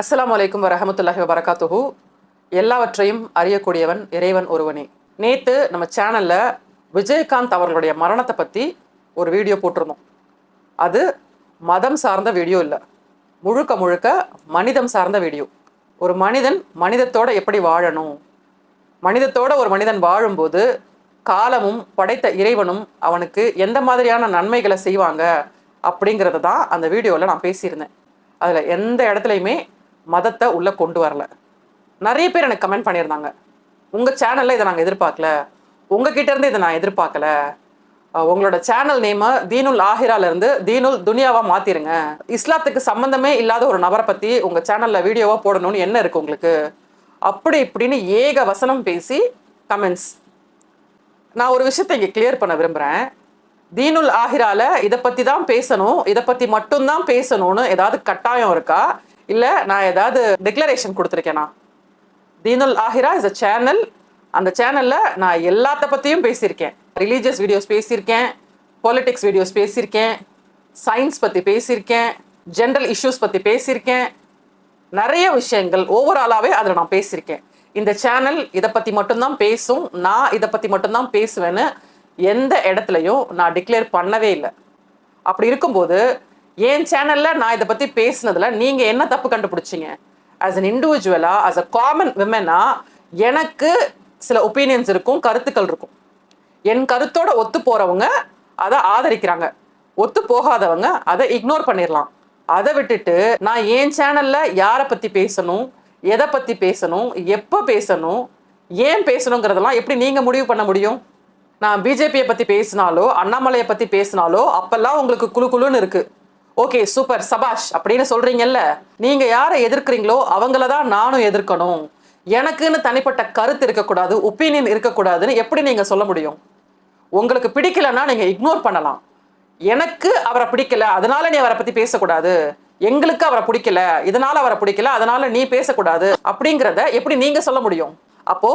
அஸ்லாம் வலைக்கம் வரமத்துல்லாஹி வரகாத்துஹு எல்லாவற்றையும் அறியக்கூடியவன் இறைவன் ஒருவனே. நேற்று நம்ம சேனலில் விஜயகாந்த் அவர்களுடைய மரணத்தை பற்றி ஒரு வீடியோ போட்டிருந்தோம். அது மதம் சார்ந்த வீடியோ இல்லை. முழுக்க முழுக்க மனிதம் சார்ந்த வீடியோ. ஒரு மனிதன் மனிதத்தோடு எப்படி வாழணும்? மனிதத்தோட ஒரு மனிதன் வாழும்போது காலமும் படைத்த இறைவனும் அவனுக்கு எந்த மாதிரியான நன்மைகளை செய்வாங்க அப்படிங்கிறத தான் அந்த வீடியோவில் நான் பேசியிருந்தேன். அதில் எந்த இடத்துலையுமே மதத்தை உள்ளே கொண்டு வரல. நிறைய பேர் எனக்கு கமெண்ட் பண்ணியிருந்தாங்க. உங்கள் சேனலில் இதை நாங்கள் எதிர்பார்க்கல. உங்ககிட்ட இருந்து இதை நான் எதிர்பார்க்கல. உங்களோட சேனல் நேமை தீனுல் ஆஹிரால இருந்து தீனுல் துனியாவாக மாற்றிருங்க இஸ்லாத்துக்கு சம்மந்தமே இல்லாத ஒரு நபரை பற்றி உங்கள் சேனலில் வீடியோவாக போடணும்னு என்ன இருக்குது உங்களுக்கு? அப்படி இப்படின்னு ஏக வசனம் பேசி கமெண்ட்ஸ் நான் ஒரு விஷயத்தை இங்கே கிளியர் பண்ண விரும்புகிறேன் தீனுல் ஆஹிரால இதை பற்றி தான் பேசணும். இதை பற்றி மட்டும்தான் பேசணும்னு ஏதாவது கட்டாயம் இருக்கா? இல்லை நான் ஏதாவது டிக்ளரேஷன் கொடுத்துருக்கேனா? தீனுல் ஆஹிரா இஸ் அ சேனல் அந்த சேனலில் நான் எல்லாத்த பற்றியும் பேசியிருக்கேன். ரிலீஜியஸ் வீடியோஸ் பேசியிருக்கேன் பொலிட்டிக்ஸ் வீடியோஸ் பேசியிருக்கேன் சயின்ஸ் பற்றி பேசியிருக்கேன் ஜென்ரல் இஷ்யூஸ் பற்றி பேசியிருக்கேன். நிறைய விஷயங்கள் ஓவராலாகவே அதில் நான் பேசியிருக்கேன். இந்த சேனல் இதை பற்றி மட்டும்தான் பேசும் நான் இதை பற்றி மட்டும்தான் பேசுவேன்னு எந்த இடத்துலையும் நான் டிக்ளேர் பண்ணவே இல்லை. அப்படி இருக்கும்போது என் சேனலில் நான் இதை பற்றி பேசுனதுல நீங்கள் என்ன தப்பு கண்டுபிடிச்சிங்க? ஆஸ் அன் இண்டிவிஜுவலாக ஆஸ் அ காமன் விமனா எனக்கு சில ஒப்பீனியன்ஸ் இருக்கும் கருத்துக்கள் இருக்கும். என் கருத்தோட ஒத்து போகிறவங்க அதை ஆதரிக்கிறாங்க. ஒத்து போகாதவங்க அதை இக்னோர் பண்ணிடலாம் அதை விட்டுட்டு நான் என் சேனலில் யாரை பற்றி பேசணும் எதை பற்றி பேசணும் எப்போ பேசணும் ஏன் பேசணுங்கிறதெல்லாம் எப்படி நீங்கள் முடிவு பண்ண முடியும்? நான் பிஜேபியை பற்றி பேசினாலோ அண்ணாமலையை பற்றி பேசினாலோ அப்பெல்லாம் உங்களுக்கு குழு குழுன்னு இருக்கு. ஓகே சூப்பர் சபாஷ் அப்படின்னு சொல்றீங்கல்ல நீங்க யாரை எதிர்க்கிறீங்களோ அவங்கள தான் நானும் எதிர்க்கணும். எனக்குன்னு தனிப்பட்ட கருத்து இருக்கக்கூடாது ஒப்பீனியன் இருக்கக்கூடாதுன்னு எப்படி நீங்க சொல்ல முடியும்? உங்களுக்கு பிடிக்கலன்னா நீங்க இக்னோர் பண்ணலாம். எனக்கு அவரை பிடிக்கல அதனால நீ அவரை பத்தி பேசக்கூடாது. எங்களுக்கு அவரை பிடிக்கல இதனால அவரை பிடிக்கல அதனால நீ பேசக்கூடாது அப்படிங்கிறத எப்படி நீங்க சொல்ல முடியும்? அப்போ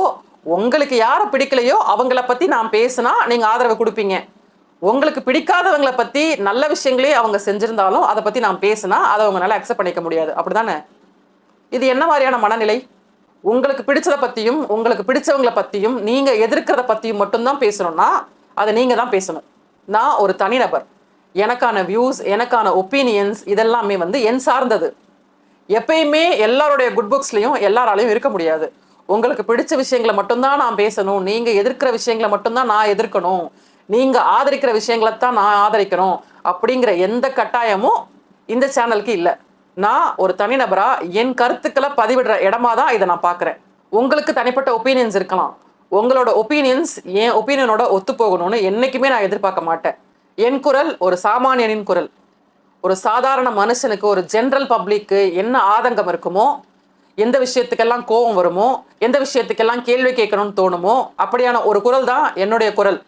உங்களுக்கு யாரை பிடிக்கலையோ அவங்கள பத்தி நான் பேசினா நீங்க ஆதரவு கொடுப்பீங்க. உங்களுக்கு பிடிக்காதவங்கள பத்தி நல்ல விஷயங்களே அவங்க செஞ்சிருந்தாலும் அதை பத்தி நான் பேசினா அதை அவங்களால அக்செப்ட் பண்ணிக்க முடியாது. அப்படிதானே? இது என்ன மாதிரியான மனநிலை? உங்களுக்கு பிடிச்சதை பத்தியும் உங்களுக்கு பிடிச்சவங்களை பத்தியும் நீங்க எதிர்க்கிறத பத்தியும் மட்டும்தான் பேசணும்னா அதை நீங்க தான் பேசணும். நான் ஒரு தனிநபர். எனக்கான வியூஸ் எனக்கான ஒப்பீனியன்ஸ் இதெல்லாமே வந்து என் சார்ந்தது. எப்பயுமே எல்லாருடைய குட் புக்ஸ்லையும் எல்லாராலையும் இருக்க முடியாது. உங்களுக்கு பிடிச்ச விஷயங்களை மட்டும்தான் நான் பேசணும். நீங்க எதிர்க்கிற விஷயங்களை மட்டும்தான் நான் எதிர்க்கணும். நீங்க ஆதரிக்கிற விஷயங்களை தான் நான் ஆதரிக்கணும் அப்படிங்கிற எந்த கட்டாயமும் இந்த சேனலுக்கு இல்லை. நான் ஒரு தனிநபரா என் கருத்துக்களை பதிவிடுற இடமா தான் இதை நான் பார்க்குறேன். உங்களுக்கு தனிப்பட்ட ஒப்பீனியன்ஸ் இருக்கலாம். உங்களோட ஒப்பீனியன்ஸ் என் ஒப்பீனியனோட ஒத்து போகணும்னு என்றைக்குமே நான் எதிர்பார்க்க மாட்டேன். என் குரல் ஒரு சாமானியனின் குரல். ஒரு சாதாரண மனுஷனுக்கு ஒரு ஜென்ரல் பப்ளிக்கு என்ன ஆதங்கம் இருக்குமோ எந்த விஷயத்துக்கெல்லாம் கோபம் வருமோ எந்த விஷயத்துக்கெல்லாம் கேள்வி கேட்கணும்னு தோணுமோ அப்படியான ஒரு குரல் தான் என்னுடைய குரல்.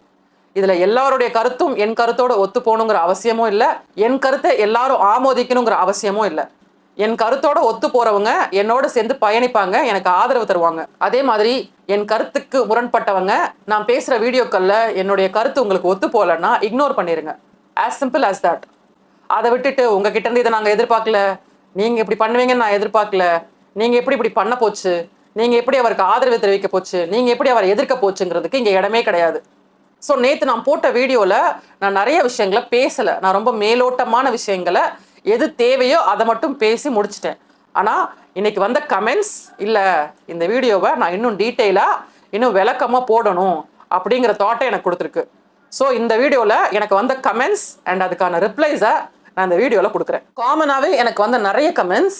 இதுல எல்லாருடைய கருத்தும் என் கருத்தோட ஒத்து போகணுங்கிற அவசியமும் இல்லை. என் கருத்தை எல்லாரும் ஆமோதிக்கணுங்கிற அவசியமும் இல்லை. என் கருத்தோட ஒத்து போறவங்க என்னோட சேர்ந்து பயணிப்பாங்க எனக்கு ஆதரவு தருவாங்க. அதே மாதிரி என் கருத்துக்கு முரண்பட்டவங்க நான் பேசுகிற வீடியோக்கள்ல என்னுடைய கருத்து உங்களுக்கு ஒத்து போகலன்னா இக்னோர் பண்ணிடுங்க ஆஸ் சிம்பிள் ஆஸ் தட் அதை விட்டுட்டு உங்ககிட்ட இருந்து இதை நாங்கள் எதிர்பார்க்கல. நீங்கள் இப்படி பண்ணுவீங்கன்னு நான் எதிர்பார்க்கல. நீங்கள் எப்படி இப்படி பண்ண போச்சு? நீங்கள் எப்படி அவருக்கு ஆதரவு தெரிவிக்க போச்சு? நீங்கள் எப்படி அவரை எதிர்க்க போச்சுங்கிறதுக்கு இங்கே இடமே கிடையாது. ஸோ நேற்று நான் போட்ட வீடியோவில் நான் நிறைய விஷயங்களை பேசலை. நான் ரொம்ப மேலோட்டமான விஷயங்களை எது தேவையோ அதை மட்டும் பேசி முடிச்சிட்டேன். ஆனால் இன்றைக்கி வந்த கமெண்ட்ஸ் இல்லை இந்த வீடியோவை நான் இன்னும் டீட்டெயிலாக இன்னும் விளக்கமாக போடணும் அப்படிங்கிற தாட்டை எனக்கு கொடுத்துருக்கு. ஸோ இந்த வீடியோவில் எனக்கு வந்த கமெண்ட்ஸ் அண்ட் அதுக்கான ரிப்ளைஸை நான் இந்த வீடியோவில் கொடுக்குறேன். காமனாகவே எனக்கு வந்த நிறைய கமெண்ட்ஸ்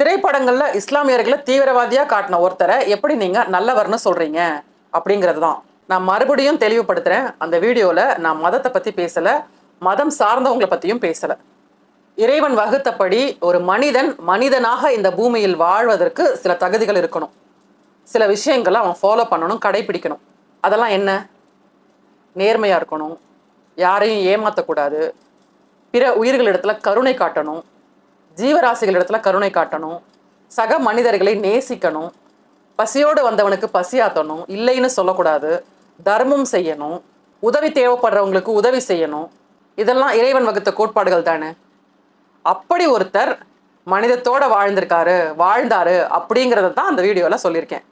திரைப்படங்களில் இஸ்லாமியர்களை தீவிரவாதியாக காட்டின ஒருத்தரை எப்படி நீங்கள் நல்லவர்னு சொல்கிறீங்க அப்படிங்கிறது தான். நான் மறுபடியும் தெளிவுபடுத்துகிறேன் அந்த வீடியோவில் நான் மதத்தை பற்றி பேசலை மதம் சார்ந்தவங்களை பற்றியும் பேசலை. இறைவன் வகுத்தபடி ஒரு மனிதன் மனிதனாக இந்த பூமியில் வாழ்வதற்கு சில தகுதிகள் இருக்கணும். சில விஷயங்களை அவன் ஃபாலோ பண்ணணும் கடைபிடிக்கணும் அதெல்லாம் என்ன? நேர்மையாக இருக்கணும். யாரையும் ஏமாற்றக்கூடாது பிற உயிர்களிடத்துல கருணை காட்டணும். ஜீவராசிகளிடத்துல கருணை காட்டணும். சக மனிதர்களை நேசிக்கணும். பசியோடு வந்தவனுக்கு பசியாத்தணும். இல்லைன்னு சொல்லக்கூடாது. தர்மம் செய்யணும் உதவி தேவைப்படுறவங்களுக்கு உதவி செய்யணும். இதெல்லாம் இறைவன் வகுத்த கோட்பாடுகள் தானே? அப்படி ஒருத்தர் மனிதத்தோட வாழ்ந்திருக்காரு வாழ்ந்தாரு அப்படிங்கிறத தான் அந்த வீடியோவில் சொல்லியிருக்கேன்.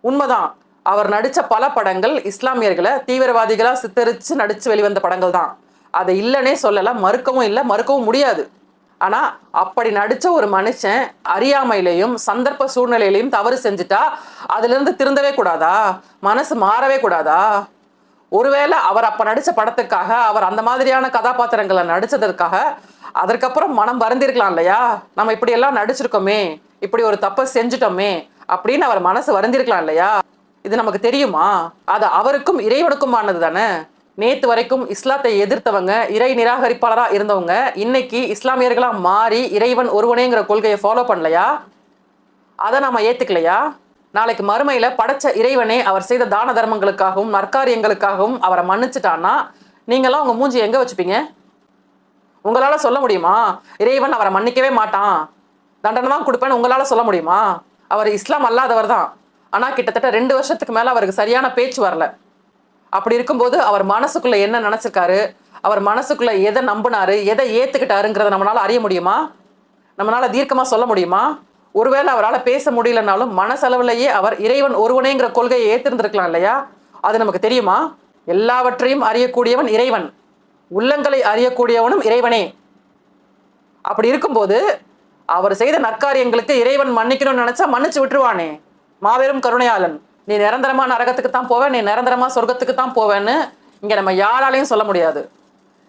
உண்மைதான். அவர் நடித்த பல படங்கள் இஸ்லாமியர்களை தீவிரவாதிகளாக சித்தரித்து நடித்து வெளிவந்த படங்கள் தான். அதை இல்லைன்னே சொல்லலாம் மறுக்கவும் இல்லை மறுக்கவும் முடியாது. ஆனால் அப்படி நடித்த ஒரு மனுஷன் அறியாமையிலையும் சந்தர்ப்ப சூழ்நிலையிலையும் தவறு செஞ்சுட்டா அதுலேருந்து திருந்தவே கூடாதா? மனசு மாறவே கூடாதா? ஒருவேளை அவர் அப்போ நடித்த படத்துக்காக அவர் அந்த மாதிரியான கதாபாத்திரங்களை நடித்ததற்காக அதற்கப்புறம் மனம் வருந்திருக்கலாம் இல்லையா? நம்ம இப்படியெல்லாம் நடிச்சிருக்கோமே இப்படி ஒரு தப்பை செஞ்சுட்டோமே அப்படின்னு அவர் மனசு வருந்திருக்கலாம் இல்லையா? இது நமக்கு தெரியுமா? அது அவருக்கும் இறைவனுக்குமானது தானே? நேற்று வரைக்கும் இஸ்லாத்தை எதிர்த்தவங்க இறை நிராகரிப்பாளராக இருந்தவங்க இன்னைக்கு இஸ்லாமியர்களாக மாறி இறைவன் ஒருவனேங்கிற கொள்கையை ஃபாலோ பண்ணலையா? அதை நாம் ஏற்றுக்கலையா நாளைக்கு மறுமையில் படைச்ச இறைவனே அவர் செய்த தான தர்மங்களுக்காகவும் நற்காரியங்களுக்காகவும் அவரை மன்னிச்சிட்டான்னா நீங்களாம் உங்கள் மூஞ்சி எங்கே வச்சுப்பீங்க? உங்களால் சொல்ல முடியுமா? இறைவன் அவரை மன்னிக்கவே மாட்டான். தண்டனை தான் கொடுப்பேன்னு உங்களால் சொல்ல முடியுமா? அவர் இஸ்லாம் அல்லாதவர் தான். ஆனால் கிட்டத்தட்ட ரெண்டு வருஷத்துக்கு மேலே அவருக்கு சரியான பேச்சு வரல. அப்படி இருக்கும்போது அவர் மனசுக்குள்ள என்ன நினைச்சிருக்காரு? அவர் மனசுக்குள்ள எதை நம்பினாரு? எதை ஏத்துக்கிட்டாருங்கிறத நம்மளால அறிய முடியுமா? நம்மளால தீர்க்கமா சொல்ல முடியுமா? ஒருவேளை அவரால் பேச முடியலனாலும் மனசளவுலேயே அவர் இறைவன் ஒருவனேங்கிற கொள்கையை ஏற்றிருந்திருக்கலாம் இல்லையா? அது நமக்கு தெரியுமா? எல்லாவற்றையும் அறியக்கூடியவன் இறைவன். உள்ளங்களை அறியக்கூடியவனும் இறைவனே. அப்படி இருக்கும்போது அவர் செய்த நற்காரியங்களுக்கு இறைவன் மன்னிக்கணும்னு நினைச்சா மன்னிச்சு விட்டுருவானே. மாபெரும் கருணையாளன். நீ நிரந்தரமா நரகத்துக்கு தான் போவேன் நீ நிரந்தரமா சொர்க்கத்துக்கு தான் போவேன்னு இங்க நம்ம யாராலையும் சொல்ல முடியாது.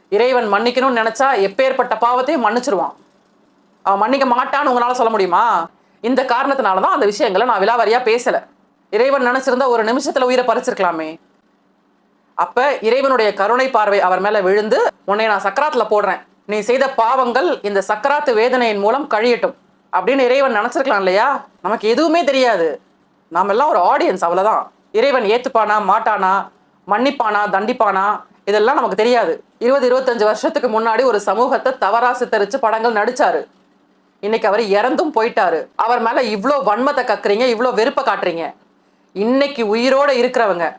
இறைவன் மன்னிக்கணும்னு நினைச்சா எப்பேற்பட்ட பாவத்தையும் மன்னிச்சிருவான். அவன் மன்னிக்க மாட்டான்னு உங்களால சொல்ல முடியுமா? இந்த காரணத்தினால தான் அந்த விஷயங்களை நான் விலாவாரியா பேசல. இறைவன் நினைச்சிருந்தா ஒரு நிமிஷத்துல உயிரை பறிச்சிருக்கலாமே. அப்ப இறைவனுடைய கருணை பார்வை அவர் மேல விழுந்து உன்னை நான் சக்கராத்துல போடுறேன். நீ செய்த பாவங்கள் இந்த சக்கராத்து வேதனையின் மூலம் கழியட்டும். அப்படின்னு இறைவன் நினைச்சிருக்கலாம் இல்லையா? நமக்கு எதுவுமே தெரியாது. நாம எல்லாம் ஒரு ஆடியன்ஸ் அவ்வளவுதான். இறைவன் ஏத்துப்பானா மாட்டானா மன்னிப்பானா தண்டிப்பானா? இதெல்லாம் நமக்கு தெரியாது. இருபது இருபத்தஞ்சு வருஷத்துக்கு முன்னாடி ஒரு சமூகத்தை தவறா சித்தரிச்சு படங்கள் நடிச்சாரு. இன்னைக்கு அவர் இறந்தும் போயிட்டாரு. அவர் மேல இவ்வளோ வன்மத்தை கக்குறீங்க இவ்வளோ வெறுப்பை காட்டுறீங்க. இன்னைக்கு உயிரோட இருக்கிறவங்க.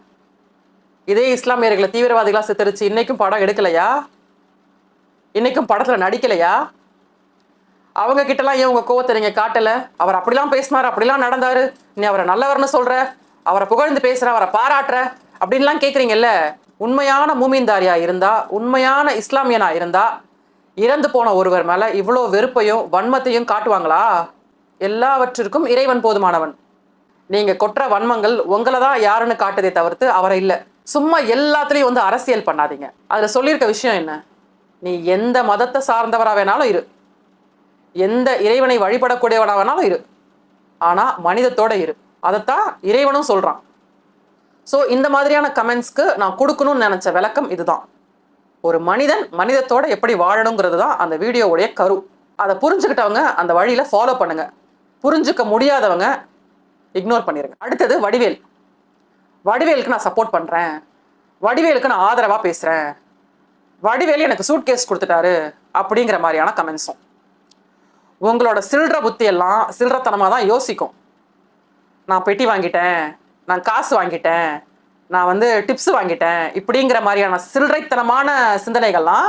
இதே இஸ்லாமியர்களை தீவிரவாதிகளாக சித்தரிச்சு இன்னைக்கும் படம் எடுக்கலையா? இன்னைக்கும் படத்துல நடிக்கலையா? அவங்க கிட்டலாம் ஏன் உங்க கோவத்தை நீங்க காட்டல? அவர் அப்படிலாம் பேசினார் அப்படிலாம் நடந்தாரு. நீ அவரை நல்லவர்னு சொல்ற அவரை புகழ்ந்து பேசுற அவரை பாராட்டுற அப்படின்லாம் கேக்குறீங்கல்ல? உண்மையான மூமின்தாரியா இருந்தா உண்மையான இஸ்லாமியனா இருந்தா இறந்து போன ஒருவர் மேல இவ்வளோ வெறுப்பையும் வன்மத்தையும் காட்டுவாங்களா? எல்லாவற்றிற்கும் இறைவன் போதுமானவன். நீங்க கொற்ற வன்மங்கள் உங்களை தான் யாருன்னு காட்டுதே தவிர்த்து அவரை இல்லை. சும்மா எல்லாத்துலேயும் வந்து அரசியல் பண்ணாதீங்க. அதில் சொல்லியிருக்க விஷயம் என்ன? நீ எந்த மதத்தை சார்ந்தவரா வேணாலும் இரு. எந்த இறைவனை வழிபடக்கூடியவனா இரு. ஆனால் மனிதத்தோட இரு. அதைத்தான் இறைவனும் சொல்கிறான் ஸோ இந்த மாதிரியான கமெண்ட்ஸ்க்கு நான் கொடுக்கணும்னு நினச்ச விளக்கம் இதுதான். ஒரு மனிதன் மனிதத்தோட எப்படி வாழணுங்கிறது தான் அந்த வீடியோவுடைய கரு. அதை புரிஞ்சுக்கிட்டவங்க அந்த வழியில் ஃபாலோ பண்ணுங்க. புரிஞ்சுக்க முடியாதவங்க இக்னோர் பண்ணிடுங்க அடுத்தது வடிவேல். வடிவேலுக்கு நான் சப்போர்ட் பண்ணுறேன் வடிவேலுக்கு நான் ஆதரவாக பேசுகிறேன் வடிவேல் எனக்கு சூட் கேஸ் கொடுத்துட்டாரு அப்படிங்கிற மாதிரியான கமெண்ட்ஸும் உங்களோட சில்லற புத்தி எல்லாம் சில்லறத்தனமாக தான் யோசிக்கும். நான் பெட்டி வாங்கிட்டேன் நான் காசு வாங்கிட்டேன் நான் வந்து டிப்ஸ் வாங்கிட்டேன் இப்படிங்கிற மாதிரியான சில்லறைத்தனமான சிந்தனைகள்லாம்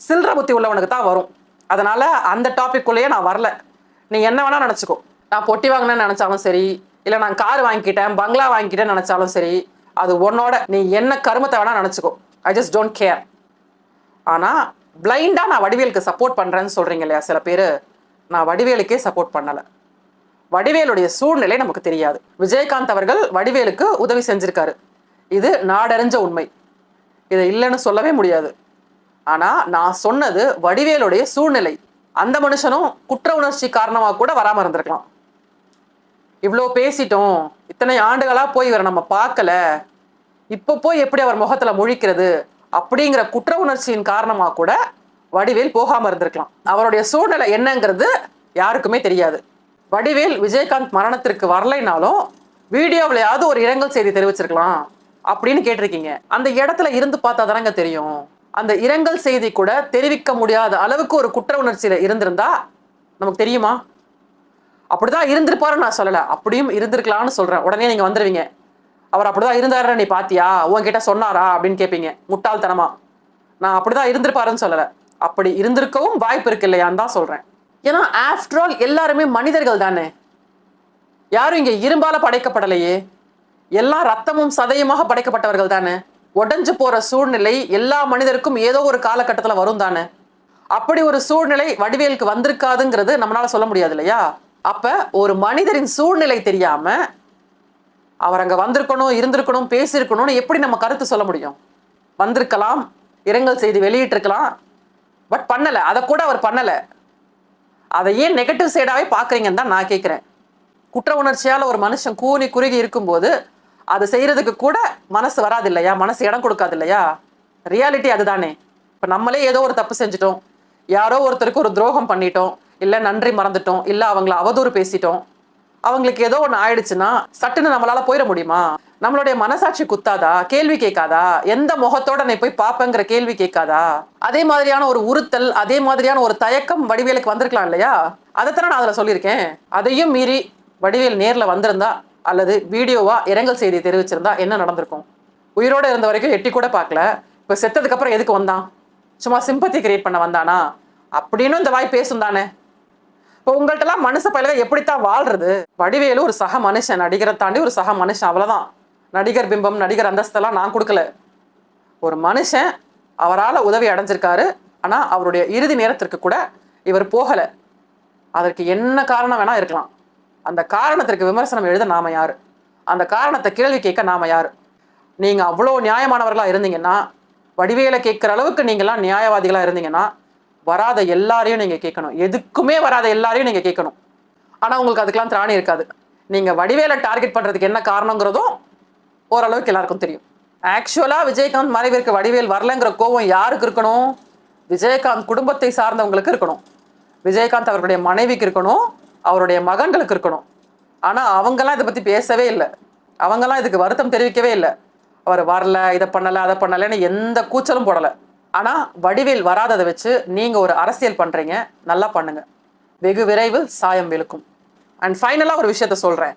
சில்லற புத்தி உள்ளவனுக்கு தான் வரும். அதனால் அந்த டாபிக்குள்ளேயே நான் வரல. நீ என்ன வேணால் நினச்சிக்கோ. நான் பொட்டி வாங்கினேன்னு நினச்சாலும் சரி இல்லை நான் கார் வாங்கிட்டேன் பங்களா வாங்கிக்கிட்டேன்னு நினச்சாலும் சரி அது உன்னோட நீ என்ன கருமத்தை வேணால் நினச்சிக்கோ. ஐ ஜஸ்ட் டோன்ட் கேர் ஆனால் பிளைண்டாக நான் வடிவேலுக்கு சப்போர்ட் பண்ணுறேன்னு சொல்கிறீங்க இல்லையா சில பேர்? நான் வடிவேலுக்கே சப்போர்ட் பண்ணலை. வடிவேலுடைய சூழ்நிலை நமக்கு தெரியாது. விஜயகாந்த் அவர்கள் வடிவேலுக்கு உதவி செஞ்சிருக்காரு. இது நாடறிஞ்ச உண்மை. இதை இல்லைன்னு சொல்லவே முடியாது. ஆனால் நான் சொன்னது வடிவேலுடைய சூழ்நிலை. அந்த மனுஷனும் குற்ற உணர்ச்சி காரணமாக கூட வராமல் இருந்திருக்கலாம். இவ்வளோ பேசிட்டோம். இத்தனை ஆண்டுகளாக போய் இவரை நம்ம பார்க்கல. இப்போ போய் எப்படி அவர் முகத்தில் முழிக்கிறது? அப்படிங்கிற குற்ற உணர்ச்சியின் காரணமாக கூட வடிவேல் போகாம இருந்திருக்கலாம். அவருடைய சூழ்நிலை என்னங்கிறது யாருக்குமே தெரியாது. வடிவேல் விஜயகாந்த் மரணத்திற்கு வரலைனாலும் வீடியோவிலையாவது ஒரு இரங்கல் செய்தி தெரிவிச்சிருக்கலாம் அப்படின்னு கேட்டிருக்கீங்க. அந்த இடத்துல இருந்து பார்த்தா தானங்க தெரியும். அந்த இரங்கல் செய்தி கூட தெரிவிக்க முடியாத அளவுக்கு ஒரு குற்ற உணர்ச்சியில இருந்திருந்தா நமக்கு தெரியுமா? அப்படிதான் இருந்திருப்பாருன்னு நான் சொல்லல. அப்படியும் இருந்திருக்கலாம்னு சொல்றேன். உடனே நீங்க வந்துருவீங்க. அவர் அப்படிதான் இருந்தாரு நீ பாத்தியா? உன்கிட்ட சொன்னாரா? அப்படின்னு கேட்பீங்க முட்டாள்தனமா. நான் அப்படிதான் இருந்திருப்பாருன்னு சொல்லலை. அப்படி இருந்திருக்கவும் வாய்ப்பு இருக்கு இல்லையான்னு தான் சொல்றேன். ஏன்னா ஆஃப்டர் ஆல் எல்லாருமே மனிதர்கள் தானே. யாரும் இங்க இரும்பால படைக்கப்படலையே. எல்லா ரத்தமும் சதையுமாக படைக்கப்பட்டவர்கள் தானே. உடஞ்சு போற சூழ்நிலை எல்லா மனிதருக்கும் ஏதோ ஒரு காலகட்டத்தில் வரும் தானே. அப்படி ஒரு சூழ்நிலை வடிவேலுக்கு வந்திருக்காதுங்கிறது நம்மளால சொல்ல முடியாது இல்லையா? அப்ப ஒரு மனிதரின் சூழ்நிலை தெரியாம அவர் அங்க வந்திருக்கணும் இருந்திருக்கணும் பேசியிருக்கணும்னு எப்படி நம்ம கருத்து சொல்ல முடியும்? வந்திருக்கலாம் இரங்கல் செய்தி வெளியிட்டிருக்கலாம் பட் பண்ணலை. அதை கூட அவர் பண்ணலை. அதை ஏன் நெகட்டிவ் சைடாகவே பார்க்குறீங்கன்னு தான் நான் கேட்குறேன். குற்ற உணர்ச்சியால் ஒரு மனுஷன் கூனி குறுகி இருக்கும்போது அது செய்கிறதுக்கு கூட மனசு வராது இல்லையா மனசு இடம் கொடுக்காது இல்லையா ரியாலிட்டி அதுதானே. இப்போ நம்மளே ஏதோ ஒரு தப்பு செஞ்சுட்டோம். யாரோ ஒருத்தருக்கு ஒரு துரோகம் பண்ணிட்டோம். இல்லை நன்றி மறந்துட்டோம். இல்லை அவங்கள அவதூறு பேசிட்டோம். அவங்களுக்கு ஏதோ ஒன்று ஆயிடுச்சுன்னா சட்டுன்னு நம்மளால போயிட முடியுமா? நம்மளுடைய மனசாட்சி குத்தாதா? கேள்வி கேட்காதா? எந்த முகத்தோட நீ போய் பார்ப்பேங்கிற கேள்வி கேட்காதா? அதே மாதிரியான ஒரு உறுத்தல் அதே மாதிரியான ஒரு தயக்கம் வடிவேலுக்கு வந்திருக்கலாம் இல்லையா? அதைத்தானே நான் அதில் சொல்லியிருக்கேன். அதையும் மீறி வடிவேல் நேரில் வந்திருந்தா அல்லது வீடியோவா இரங்கல் செய்தி தெரிவிச்சிருந்தா என்ன நடந்திருக்கும்? உயிரோட இருந்த வரைக்கும் எட்டி கூட பார்க்கல. இப்போ செத்ததுக்கப்புறம் எதுக்கு வந்தான்? சும்மா சிம்பத்தி கிரியேட் பண்ண வந்தானா? அப்படின்னு இந்த வாய் பேசும் தானே. இப்போ உங்கள்கிட்டலாம் மனுஷ பயிலக எப்படித்தான் வாழ்றது? வடிவேலு ஒரு சக மனுஷன் நடிகரை தாண்டி ஒரு சக மனுஷன் அவ்வளோதான் நடிகர் பிம்பம் நடிகர் அந்தஸ்தெல்லாம் நான் கொடுக்கல. ஒரு மனுஷன் அவரால் உதவி அடைஞ்சிருக்காரு ஆனால் அவருடைய இறுதி நேரத்திற்கு கூட இவர் போகலை. அதற்கு என்ன காரணம் வேணால் இருக்கலாம். அந்த காரணத்திற்கு விமர்சனம் எழுத நாம யார்? அந்த காரணத்தை கேள்வி கேட்க நாம யார்? நீங்கள் அவ்வளோ நியாயமானவர்களாக இருந்தீங்கன்னா வடிவேலை கேட்குற அளவுக்கு நீங்களாம் நியாயவாதிகளாக இருந்தீங்கன்னா வராத எல்லாரையும் நீங்கள் கேட்கணும். எதுக்குமே வராத எல்லாரையும் நீங்கள் கேட்கணும். ஆனால் உங்களுக்கு அதுக்கெல்லாம் திராணி இருக்காது. நீங்கள் வடிவேலை டார்கெட் பண்ணுறதுக்கு என்ன காரணங்கிறதும் ஓரளவுக்கு எல்லாருக்கும் தெரியும். ஆக்சுவலாக விஜயகாந்த் மறைவிற்கு வடிவேல் வரலங்கிற கோவம் யாருக்கு இருக்கணும்? விஜயகாந்த் குடும்பத்தை சார்ந்தவங்களுக்கு இருக்கணும். விஜயகாந்த் அவருடைய மனைவிக்கு இருக்கணும். அவருடைய மகன்களுக்கு இருக்கணும். ஆனால் அவங்கெல்லாம் இதை பற்றி பேசவே இல்லை. அவங்கெல்லாம் இதுக்கு வருத்தம் தெரிவிக்கவே இல்லை. அவர் வரல இதை பண்ணலை அதை பண்ணலைன்னு எந்த கூச்சலும் போடலை. ஆனால் வடிவேல் வராததை வச்சு நீங்கள் ஒரு அரசியல் பண்ணுறீங்க நல்லா பண்ணுங்கள் வெகு விரைவில் சாயம் வெளுக்கும் அண்ட் ஃபைனலாக ஒரு விஷயத்த சொல்கிறேன்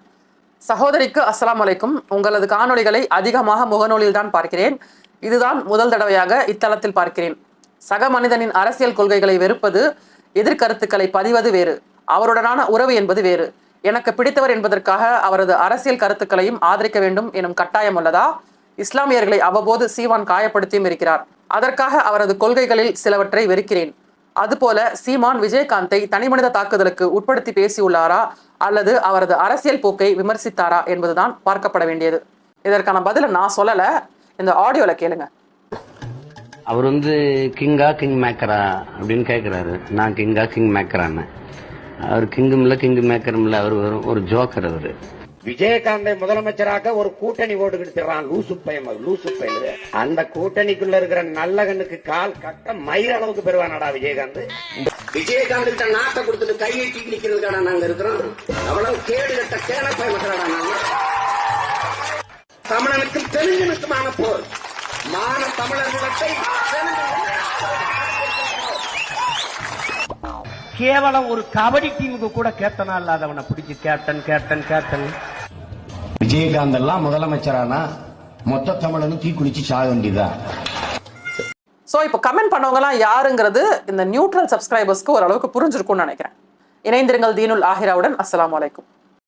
சகோதரிக்கு அஸ்லாம் அலைக்கும். உங்களது காணொளிகளை அதிகமாக முகநூலில் தான் பார்க்கிறேன். இதுதான் முதல் தடவையாக இத்தலத்தில் பார்க்கிறேன். சக மனிதனின் அரசியல் கொள்கைகளை வெறுப்பது எதிர்கருத்துக்களை பதிவது வேறு. அவருடனான உறவு என்பது வேறு. எனக்கு பிடித்தவர் என்பதற்காக அவரது அரசியல் கருத்துக்களையும் ஆதரிக்க வேண்டும் எனும் கட்டாயம் உள்ளதா? இஸ்லாமியர்களை அவ்வப்போது சீவான் காயப்படுத்தியும் இருக்கிறார். அதற்காக அவரது கொள்கைகளில் சிலவற்றை வெறுக்கிறேன். அதுபோல சீமான் விஜயகாந்தை தனிமனித தாக்குதலுக்கு உட்படுத்தி பேசியுள்ளாரா? அல்லது அவரது அரசியல் போக்கை விமர்சித்தாரா என்பதுதான் பார்க்கப்பட வேண்டியது. இதற்கான பதிலை நான் சொல்லல. இந்த ஆடியோல கேளுங்க. அவர் வந்து கிங்கா கிங் மேக்கரா அப்படின்னு கேட்குறாரு நான் கிங்கா கிங் மேக்கரான்னு அவர் கிங்கும் இல்லை கிங் மேக்கரும் இல்லை. அவர் ஒரு ஜோக்கர் அவர். விஜயகாந்தை முதலமைச்சராக ஒரு கூட்டணி ஓடுகிடுத்துறான் லூசு பையன் லூசு பையன் அந்த கூட்டணிக்குள்ள இருக்கிற நல்லகனுக்கு கால் கட்ட மயிர் அளவுக்கு பெறுவானடா விஜயகாந்த். விஜயகாந்த் கிட்ட நாட்டை கொடுத்துட்டு கையை தூக்கி நிக்கிறதுக்காடா நாங்க இருக்கிறோம். அவ்வளவு கேடு கட்ட கேன பயமக்கிறாடா நாங்க தமிழனுக்கும் தெலுங்கனுக்குமான போர். மான தமிழர் நிலத்தை கேவலம் ஒரு கபடி டீமுக்கு கூட கேப்டனா இல்லாதவனை பிடிச்சு கேப்டன் கேப்டன் கேப்டன். விஜயகாந்த் எல்லாம் முதலமைச்சரானா? மொத்த தமிழனும் தீக்குளிச்சு சாக வேண்டியதுதான் ஸோ இப்போ கமெண்ட் பண்ணவங்கலாம் யாருங்கிறது இந்த நியூட்ரல் சப்ஸ்கிரைபர்ஸ்க்கு ஓரளவுக்கு புரிஞ்சிருக்கும்னு நினைக்கிறேன். இணைந்திருங்கள் தீனுல் ஆஹிராவுடன். அஸ்லாம் அலைக்கும்.